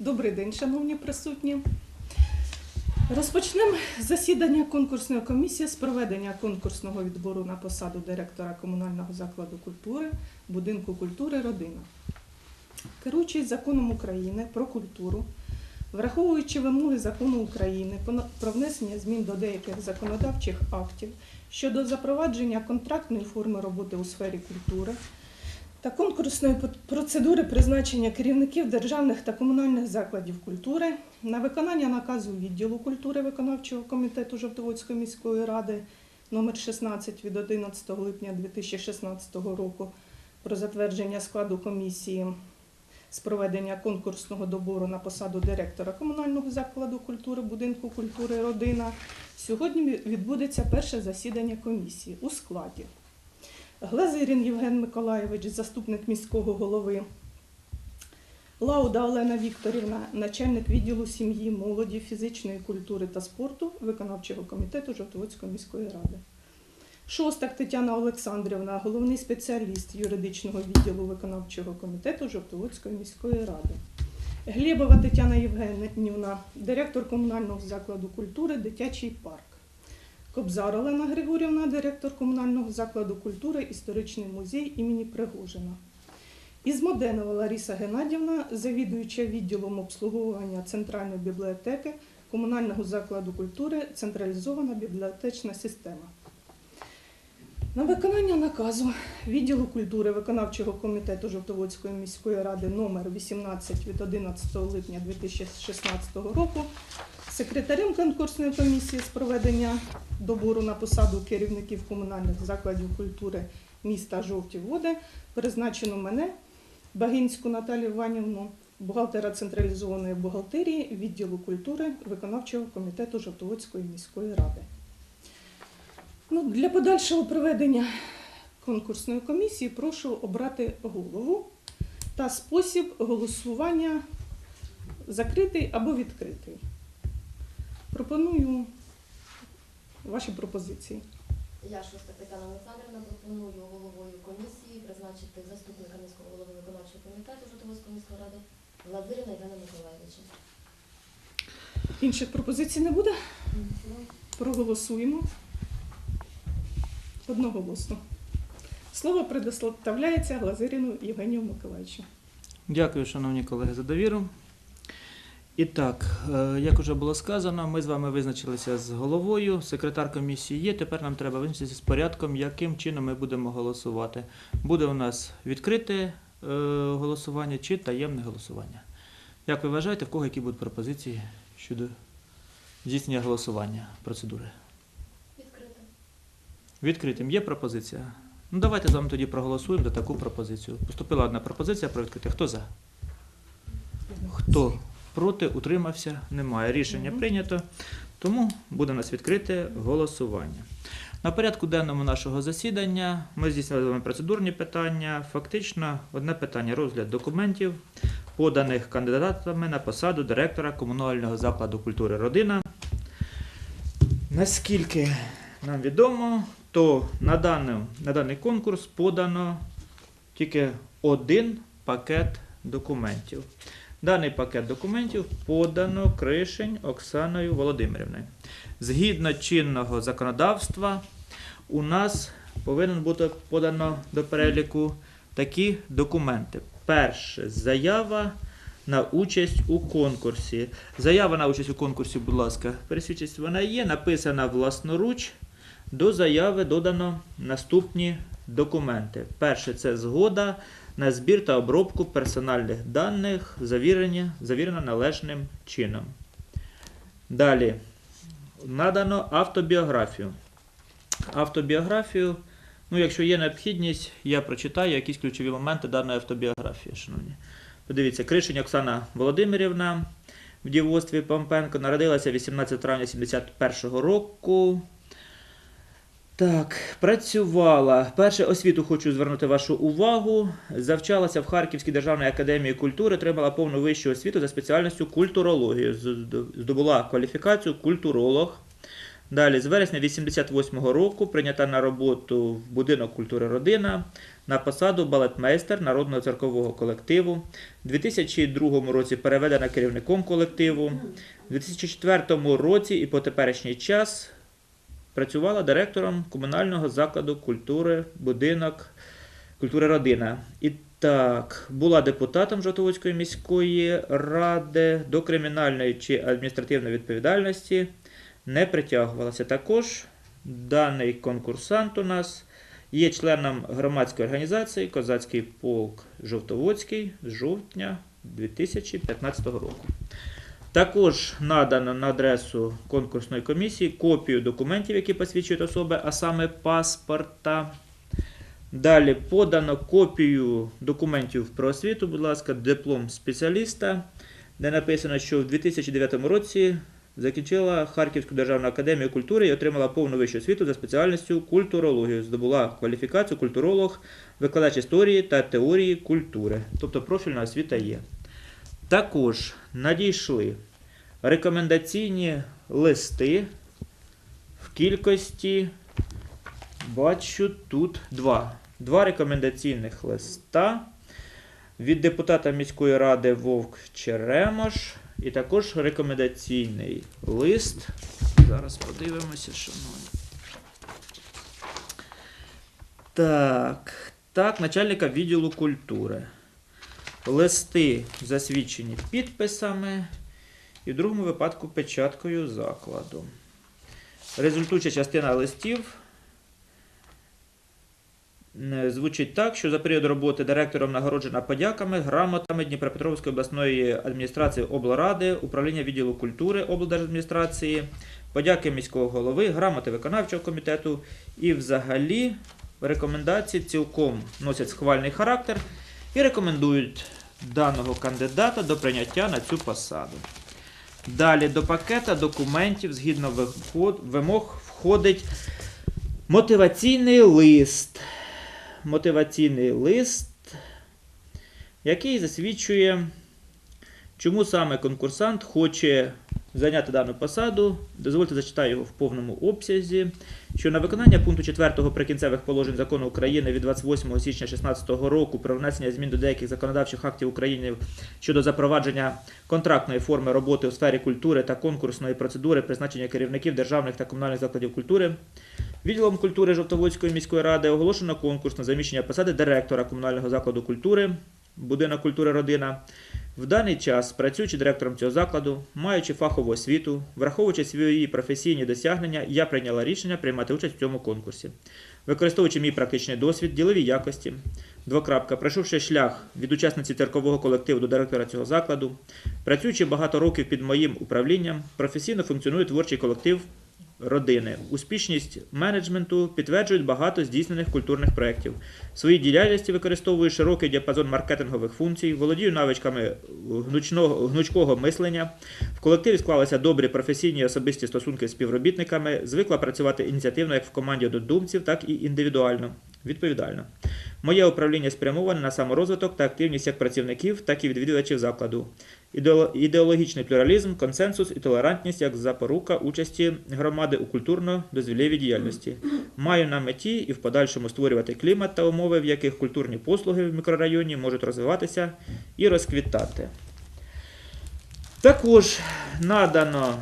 Добрий день, шановні присутні. Розпочнемо засідання конкурсної комісії з проведення конкурсного відбору на посаду директора комунального закладу культури, будинку культури Родина. Керуючись законом України про культуру, враховуючи вимоги закону України про внесення змін до деяких законодавчих актів щодо запровадження контрактної форми роботи у сфері культури та конкурсної процедури призначення керівників державних та комунальних закладів культури на виконання наказу відділу культури виконавчого комітету Жовтоводської міської ради номер 16 від 11 липня 2016 року про затвердження складу комісії з проведення конкурсного добору на посаду директора комунального закладу культури, будинку культури Родина. Сьогодні відбудеться перше засідання комісії у складі. Глазирін Євген Миколайович, заступник міського голови. Лауда Олена Вікторівна, начальник відділу сім'ї, молоді, фізичної культури та спорту виконавчого комітету Жовтоводської міської ради. Шостак Тетяна Олександрівна, головний спеціаліст юридичного відділу виконавчого комітету Жовтоводської міської ради. Глєбова Тетяна Євгенівна, директор комунального закладу культури Дитячий парк. Кобзар Олена Григорівна, директор комунального закладу культури Історичний музей імені Пригожина. Ізмоденова Лариса Геннадівна, завідуюча відділом обслуговування Центральної бібліотеки комунального закладу культури Централізована бібліотечна система. На виконання наказу відділу культури виконавчого комітету Жовтоводської міської ради номер 18 від 11 липня 2016 року секретарем конкурсної комісії з проведення добору на посаду керівників комунальних закладів культури міста Жовті Води призначено мене, Багінську Наталію Іванівну, бухгалтера централізованої бухгалтерії відділу культури виконавчого комітету Жовтоводської міської ради. Ну, для подальшого проведення конкурсної комісії прошу обрати голову та спосіб голосування закритий або відкритий. Пропоную ваші пропозиції. Я шоста Тетяна Олександрівна пропоную головою комісії призначити заступника міського голови виконавчого комітету Житомирської міської ради Лазирина Євгена Миколаєвича. Інших пропозицій не буде? Проголосуємо. Одноголосно. Слово предоставляється Глазиріну Євгенію Миколаївичу. Дякую, шановні колеги, за довіру. І так, е, як вже було сказано, ми з вами визначилися з головою. Секретар комісії є. Тепер нам треба визначитися з порядком, яким чином ми будемо голосувати. Буде у нас відкрите е, голосування чи таємне голосування. Як ви вважаєте, в кого які будуть пропозиції щодо здійснення голосування процедури? Відкрито. Відкритим є пропозиція? Ну, давайте з вами тоді проголосуємо за таку пропозицію. Поступила одна пропозиція про відкрите. Хто за? Хто проти, утримався? Немає. Рішення прийнято. Тому буде у нас відкрите голосування. На порядку денному нашого засідання ми здійснили з вами процедурні питання. Фактично, одне питання розгляд документів, поданих кандидатами на посаду директора комунального закладу культури Родина. Наскільки нам відомо, то на, даний, на даний конкурс подано тільки один пакет документів. Даний пакет документів подано Кришень Оксаною Володимирівною. Згідно чинного законодавства, у нас повинен бути подано до переліку такі документи. Перше заява на участь у конкурсі. Заява на участь у конкурсі, будь ласка, пересвідчість вона є, написана власноруч. До заяви додано наступні документи. Перше це згода на збір та обробку персональних даних, завірено належним чином. Далі надано автобіографію. Автобіографію, ну, якщо є необхідність, я прочитаю якісь ключові моменти даної автобіографії, шановні. Подивіться, Кришень Оксана Володимирівна в дівоцтві Помпенко народилася 18 травня 71 року. Так, працювала. Перше освіту хочу звернути вашу увагу. Завчалася в Харківській державній академії культури, отримала повну вищу освіту за спеціальністю культурологію. Здобула кваліфікацію культуролог. Далі, з вересня 88-го року прийнята на роботу в будинок культури родина на посаду балетмейстер народного церкового колективу. У 2002 році переведена керівником колективу. У 2004 році і по теперішній час працювала директором комунального закладу культури будинок культури родина. І так, була депутатом Жовтоводської міської ради до кримінальної чи адміністративної відповідальності не притягувалася. Також даний конкурсант у нас є членом громадської організації Козацький полк Жовтоводський з жовтня 2015 року. Також надано на адресу конкурсної комісії копію документів, які посвідчують особи, а саме паспорта. Далі подано копію документів про освіту, будь ласка, диплом спеціаліста, де написано, що в 2009 році закінчила Харківську державну академію культури і отримала повну вищу освіту за спеціальністю культурологію. Здобула кваліфікацію культуролог, викладач історії та теорії культури. Тобто профільна освіта є. Також надійшли рекомендаційні листи в кількості, бачу тут два. Два рекомендаційних листа від депутата міської ради Вовк Черемош. І також рекомендаційний лист. Зараз подивимося, шановні. Так, так, начальника відділу культури. Листи засвідчені підписами і в другому випадку печаткою закладу. Результуюча частина листів е, звучить так, що за період роботи директором нагороджена подяками, грамотами Дніпропетровської обласної адміністрації облради, управління відділу культури облдержадміністрації, подяки міського голови, грамоти виконавчого комітету і взагалі рекомендації цілком носять схвальний характер і рекомендують даного кандидата до прийняття на цю посаду. Далі до пакета документів згідно вимог входить мотиваційний лист. Мотиваційний лист, який засвідчує, чому саме конкурсант хоче зайняти дану посаду. Дозвольте зачитаю його в повному обсязі. Що на виконання пункту 4 прикінцевих положень закону України від 28 січня 2016 року про внесення змін до деяких законодавчих актів України щодо запровадження контрактної форми роботи у сфері культури та конкурсної процедури призначення керівників державних та комунальних закладів культури. Відділом культури Жовтоводської міської ради оголошено конкурс на заміщення посади директора комунального закладу культури, будинок культури родина. В даний час, працюючи директором цього закладу, маючи фахову освіту, враховуючи свої професійні досягнення, я прийняла рішення приймати участь в цьому конкурсі. Використовуючи мій практичний досвід, ділові якості, двокрапка, пройшовши шлях від учасниці церкового колективу до директора цього закладу, працюючи багато років під моїм управлінням, професійно функціонує творчий колектив родини. Успішність менеджменту підтверджують багато здійснених культурних проєктів. В своїй діяльності використовую широкий діапазон маркетингових функцій, володію навичками гнучного, гнучкого мислення. В колективі склалися добрі професійні особисті стосунки з співробітниками, звикла працювати ініціативно як в команді однодумців, так і індивідуально, відповідально. Моє управління спрямоване на саморозвиток та активність як працівників, так і відвідувачів закладу. Ідеоло- Ідеологічний плюралізм, консенсус і толерантність як запорука участі громади у культурно-дозвілєвій діяльності. Маю на меті і в подальшому створювати клімат та умови, в яких культурні послуги в мікрорайоні можуть розвиватися і розквітати. Також надано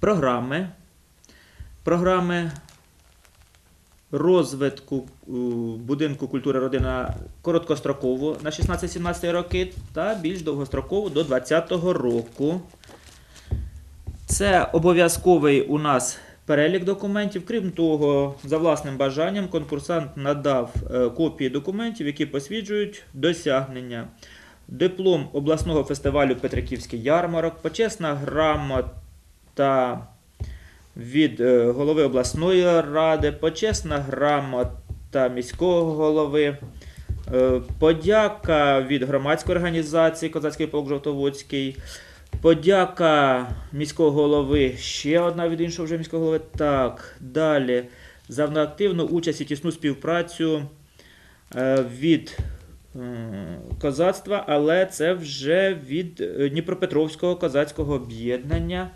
програми, програми розвитку е, будинку культури родина короткостроково на 16-17 роки та більш довгостроково до 2020 року. Це обов'язковий у нас перелік документів. Крім того, за власним бажанням конкурсант надав е, копії документів, які посвідчують досягнення. Диплом обласного фестивалю Петриківський ярмарок, почесна грамота від е, голови обласної ради, почесна грамота міського голови, е, подяка від громадської організації Козацький полк Жовтоводський, подяка міського голови, ще одна від іншого вже міського голови. Так, далі. За активну участь і тісну співпрацю е, від козацтва, але це вже від Дніпропетровського козацького об'єднання.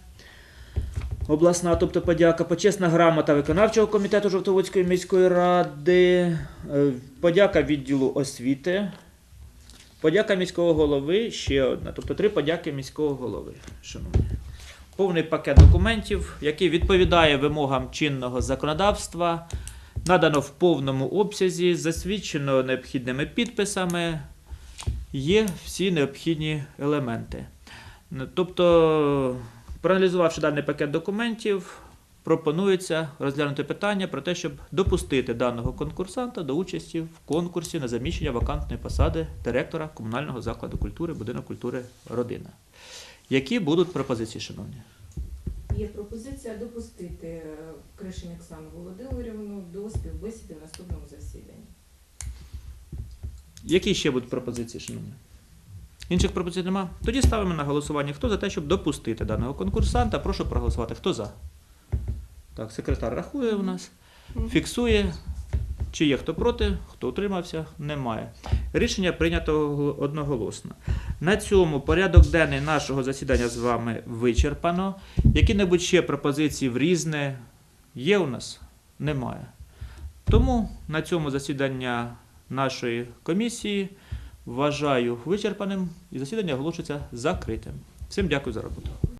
Обласна, тобто подяка, почесна грамота виконавчого комітету Жовтоводської міської ради, е, подяка відділу освіти, подяка міського голови, ще одна. Тобто три подяки міського голови. Шановні. Повний пакет документів, який відповідає вимогам чинного законодавства, надано в повному обсязі, засвідчено необхідними підписами, є всі необхідні елементи. Тобто, проаналізувавши даний пакет документів, пропонується розглянути питання про те, щоб допустити даного конкурсанта до участі в конкурсі на заміщення вакантної посади директора комунального закладу культури, будинок культури Родина. Які будуть пропозиції, шановні? Є пропозиція допустити е, Кришин Оксану Володимирівну до співбесіди в наступному засіданні. Які ще будуть пропозиції, шановні? Інших пропозицій нема? Тоді ставимо на голосування. Хто за те, щоб допустити даного конкурсанта? Прошу проголосувати. Хто за? Так, секретар рахує у нас, фіксує. Чи є хто проти, хто утримався? Немає. Рішення прийнято одноголосно. На цьому порядок денний нашого засідання з вами вичерпано. Які-небудь ще пропозиції в різне є у нас? Немає. Тому на цьому засідання нашої комісії вважаю вичерпаним і засідання оголошується закритим. Всім дякую за роботу.